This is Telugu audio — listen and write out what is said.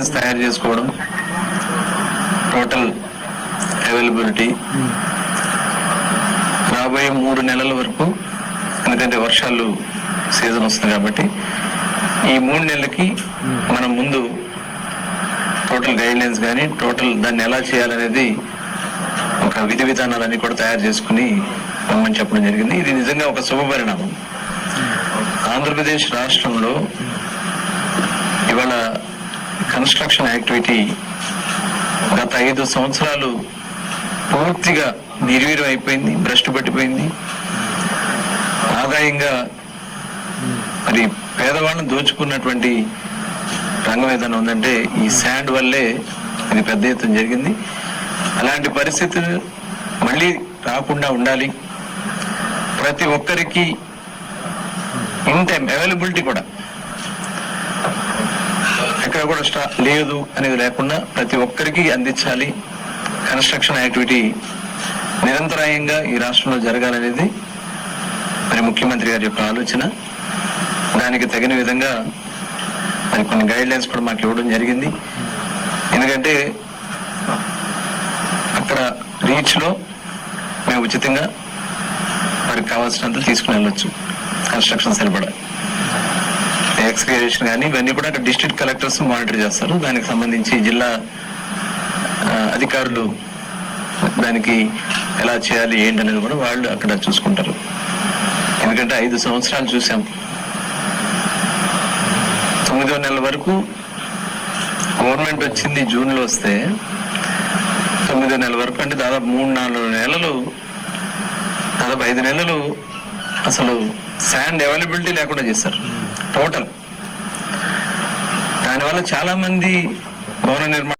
ప్లాన్స్ తయారు చేసుకోవడం టోటల్ అవైలబిలిటీ. రాబోయే మూడు నెలల వరకు ఎందుకంటే వర్షాలు సీజన్ వస్తుంది కాబట్టి ఈ మూడు నెలలకి మనం ముందు టోటల్ గైడ్లైన్స్ కానీ టోటల్ దాన్ని ఎలా చేయాలనేది ఒక విధి విధానాలన్నీ కూడా తయారు చేసుకుని మమ్మల్ని చెప్పడం జరిగింది. ఇది నిజంగా ఒక శుభ పరిణామం. ఆంధ్రప్రదేశ్ రాష్ట్రంలో ఇవాళ కన్స్ట్రక్షన్ యాక్టివిటీ గత ఐదు సంవత్సరాలు పూర్తిగా నిర్వీర్యం అయిపోయింది భ్రష్టు పట్టిపోయింది. ఆదాయంగా మరి పేదవాళ్ళని దోచుకున్నటువంటి రంగం ఏదైనా ఉందంటే ఈ శాండ్ వల్లే ఇది పెద్ద ఎత్తున జరిగింది. అలాంటి పరిస్థితులు మళ్ళీ రాకుండా ఉండాలి. ప్రతి ఒక్కరికి ఇన్ టైం అవైలబిలిటీ కూడా ఎక్కడ కూడా స్టా లేదు అనేది లేకుండా ప్రతి ఒక్కరికి అందించాలి. కన్స్ట్రక్షన్ యాక్టివిటీ నిరంతరాయంగా ఈ రాష్ట్రంలో జరగాలనేది మరి ముఖ్యమంత్రి గారి యొక్క ఆలోచన. దానికి తగిన విధంగా మరి కొన్ని గైడ్ లైన్స్ కూడా మాకు ఇవ్వడం జరిగింది. ఎందుకంటే అక్కడ రీచ్లో మేము ఉచితంగా వారికి కావాల్సినంత తీసుకుని వెళ్ళొచ్చు. కన్స్ట్రక్షన్ సరిపడా. ఎక్స్కవేషన్ కానీ ఇవన్నీ కూడా అక్కడ డిస్ట్రిక్ట్ కలెక్టర్స్ మానిటర్ చేస్తారు. దానికి సంబంధించి జిల్లా అధికారులు దానికి ఎలా చేయాలి ఏంటి అనేది కూడా వాళ్ళు అక్కడ చూసుకుంటారు. ఎందుకంటే ఐదు సంవత్సరాలు చూసాం. తొమ్మిదో నెలల వరకు గవర్నమెంట్ వచ్చింది జూన్లో వస్తే తొమ్మిదో నెల వరకు అంటే దాదాపు మూడు నాలుగు నెలలు దాదాపు ఐదు నెలలు అసలు శాండ్ అవైలబిలిటీ లేకుండా చేశారు. టోటల్ దానివల్ల చాలా మంది భవన నిర్మాణ